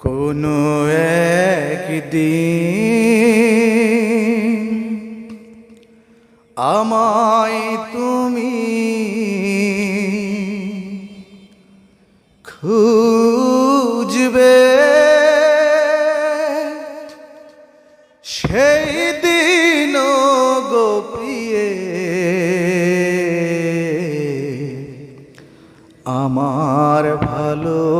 কোনো একদিন আমায় তুমি খুঁজবে। সেই দিন গোপিয়ে আমার ভালোবাসা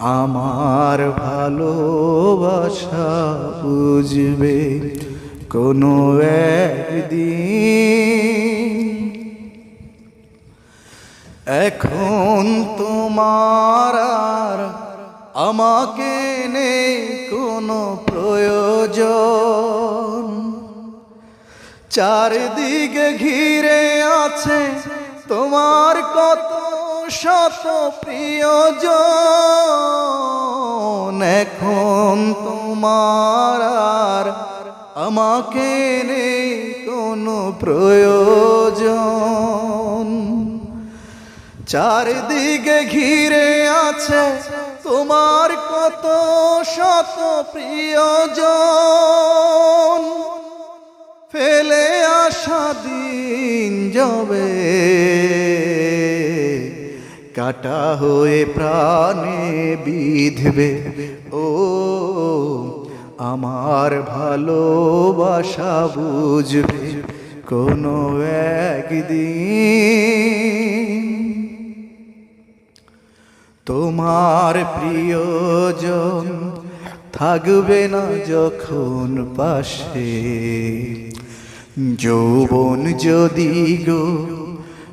আমার ভালোবাসা বুঝবে কোনো একদিন। এখন তোমার আর আমাকে নেই কোনো প্রয়োজন। চারদিকে ঘিরে আছে তোমার কত শত প্রিয়জন, এখন তোমার আর আমাকে নেই কোনো প্রয়োজন। চারিদিকে ঘিরে আছে তোমার কত শত প্রিয়জন। ফেলে আসা দিন যাবে কাটা হয়ে প্রাণে বিধবে। ও, আমার ভালোবাসা বুঝবে কোনো একদিন। তোমার প্রিয়জন থাকবে না যখন পাশে। যৌবন যদি গো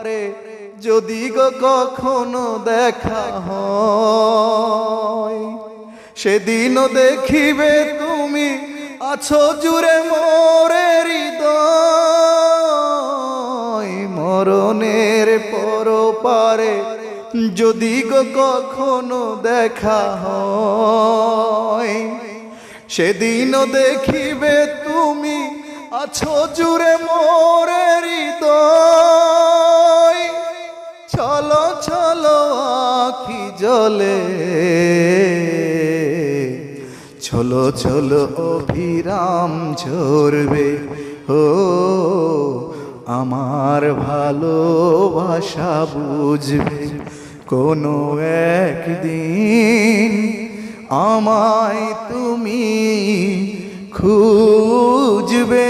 পারে যদি গো কখনো দেখা হয়, সেদিনও দেখিবে তুমি আছো জুড়ে মোরে হৃদয়। মরণের পর পারে যদি গো কখনো দেখা হয়, সেদিনও দেখিবে তুমি আছো জুড়ে মোরে হৃদয়। চলো আখি জলে। চলো চলো অভিরাম ঝরবে। ও, আমার ভালোবাসা বুঝবে। কোনো একদিন আমায় তুমি খুঁজবে।